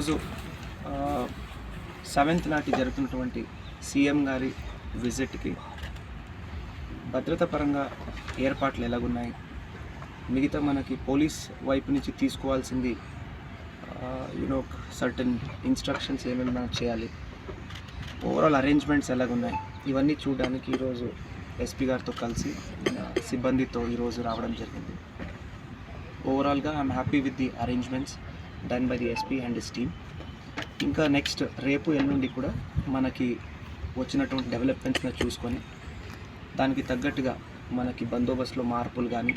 ఈరోజు సెవెంత్ నాటి జరుగుతున్నటువంటి సీఎం గారి విజిట్కి భద్రత పరంగా ఏర్పాట్లు ఎలాగున్నాయి? మిగతా మనకి పోలీస్ వైపు నుంచి తీసుకోవాల్సింది యూనో సర్టన్ ఇన్స్ట్రక్షన్స్ ఏమేమి మనం చేయాలి? ఓవరాల్ అరేంజ్మెంట్స్ ఎలాగున్నాయి? ఇవన్నీ చూడడానికి ఈరోజు ఎస్పీ గారితో కలిసి సిబ్బందితో ఈరోజు రావడం జరిగింది. ఓవరాల్గా I'm happy with the arrangements done by the SP and his team ఇంకా నెక్స్ట్ రేపు ఎల్లుండి కూడా మనకి వచ్చినటువంటి డెవలప్మెంట్స్ని చూసుకొని దానికి తగ్గట్టుగా మనకి బందోబస్తులో మార్పులు కానీ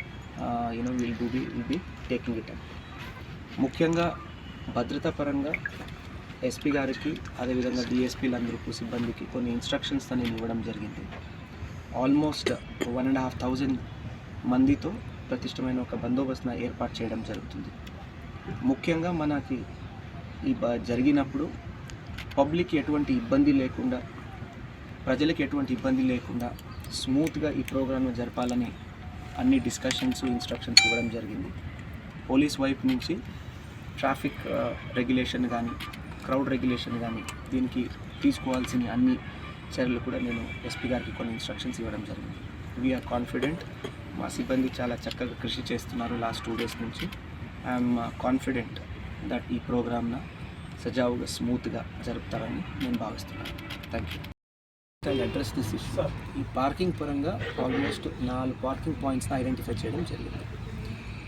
you know will do be will be taking it ముఖ్యంగా భద్రతా పరంగా ఎస్పీ గారికి అదేవిధంగా డిఎస్పీలందరికీ సిబ్బందికి కొన్ని ఇన్స్ట్రక్షన్స్ నేను ఇవ్వడం జరిగింది. Almost one and half thousand మందితో ప్రతిష్టమైన ఒక బందోబస్తును ఏర్పాటు చేయడం జరుగుతుంది. ముఖ్యంగా మనకి ఈ బ జరిగినప్పుడు పబ్లిక్ ఎటువంటి ఇబ్బంది లేకుండా ప్రజలకు ఎటువంటి ఇబ్బంది లేకుండా స్మూత్గా ఈ ప్రోగ్రామ్ను జరపాలని అన్ని డిస్కషన్స్ ఇన్స్ట్రక్షన్స్ ఇవ్వడం జరిగింది. పోలీస్ వైపు నుంచి ట్రాఫిక్ రెగ్యులేషన్ కానీ క్రౌడ్ రెగ్యులేషన్ కానీ దీనికి తీసుకోవాల్సిన అన్ని చర్యలు కూడా నేను ఎస్పీ గారికి కొన్ని ఇన్స్ట్రక్షన్స్ ఇవ్వడం జరిగింది. వీఆర్ కాన్ఫిడెంట్ మా సిబ్బంది చాలా చక్కగా కృషి చేస్తున్నారు లాస్ట్ టూ డేస్ నుంచి. ఐఎమ్ కాన్ఫిడెంట్ దట్ ఈ ప్రోగ్రామ్న సజావుగా స్మూత్గా జరుపుతారని నేను భావిస్తున్నాను. Thank you address this issue ఈ పార్కింగ్ పరంగా ఆల్మోస్ట్ నాలుగు పార్కింగ్ పాయింట్స్ని ఐడెంటిఫై చేయడం జరిగింది.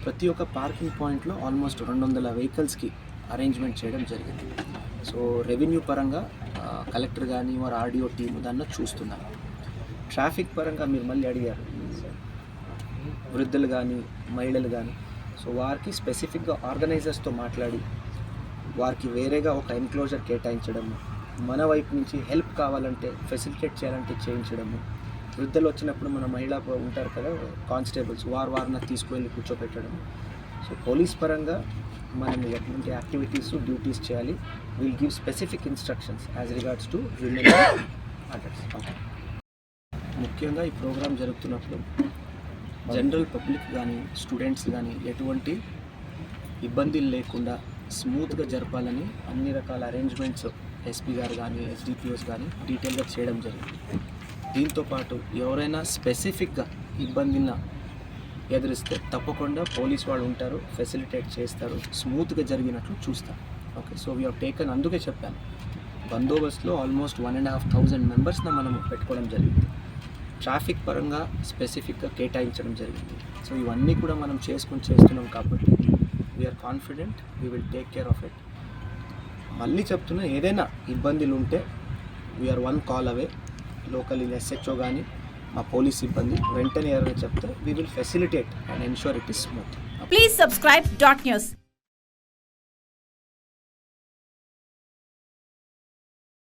ప్రతి ఒక్క పార్కింగ్ పాయింట్లో ఆల్మోస్ట్ రెండు వందల వెహికల్స్కి అరేంజ్మెంట్ చేయడం జరిగింది. సో రెవెన్యూ పరంగా కలెక్టర్ కానీ వారు ఆర్డీఓ టీమ్ దాన్ని చూస్తున్నారు. ట్రాఫిక్ పరంగా మీరు మళ్ళీ అడిగారు. వృద్ధులు కానీ మహిళలు కానీ సో వారికి స్పెసిఫిక్గా ఆర్గనైజర్స్తో మాట్లాడి వారికి వేరేగా ఒక ఎన్క్లోజర్ కేటాయించడము మన వైపు నుంచి హెల్ప్ కావాలంటే ఫెసిలిటేట్ చేయాలంటే చేయించడము. వృద్ధులు వచ్చినప్పుడు మన మహిళా ఉంటారు కదా కానిస్టేబుల్స్ వారు వారిని తీసుకువెళ్ళి కూర్చోపెట్టడం సో పోలీస్ పరంగా మనం ఎటువంటి యాక్టివిటీస్ డ్యూటీస్ చేయాలి will give specific instructions as regards to women adults ముఖ్యంగా ఈ ప్రోగ్రామ్ జరుగుతున్నప్పుడు జనరల్ పబ్లిక్ కానీ స్టూడెంట్స్ కానీ ఎటువంటి ఇబ్బందులు లేకుండా స్మూత్గా జరపాలని అన్ని రకాల అరేంజ్మెంట్స్ ఎస్పీ గారు కానీ ఎస్డిపిఓస్ కానీ డీటెయిల్గా చేయడం జరిగింది. దీంతో పాటు ఎవరైనా స్పెసిఫిక్గా ఇబ్బందిన ఎదురిస్తే తప్పకుండా పోలీస్ వాళ్ళు ఉంటారు ఫెసిలిటేట్ చేస్తారు స్మూత్గా జరిగినట్లు చూస్తారు. ఓకే సో వీ టేకన్ అందుకే చెప్పాను. బందోబస్తులో almost one and half thousand మెంబర్స్ని మనం పెట్టుకోవడం జరిగింది. ట్రాఫిక్ పరంగా స్పెసిఫిక్గా కేటాయించడం జరిగింది. సో ఇవన్నీ కూడా మనం చేసుకుని చేస్తున్నాం కాబట్టి we are confident we will take care of it మళ్ళీ చెప్తున్నా ఏదైనా ఇబ్బందులు ఉంటే we are one call away local in SHO కానీ మా పోలీస్ సిబ్బంది వెంటనే ఎవరైనా చెప్తే we will facilitate and ensure it is smooth please subscribe dot news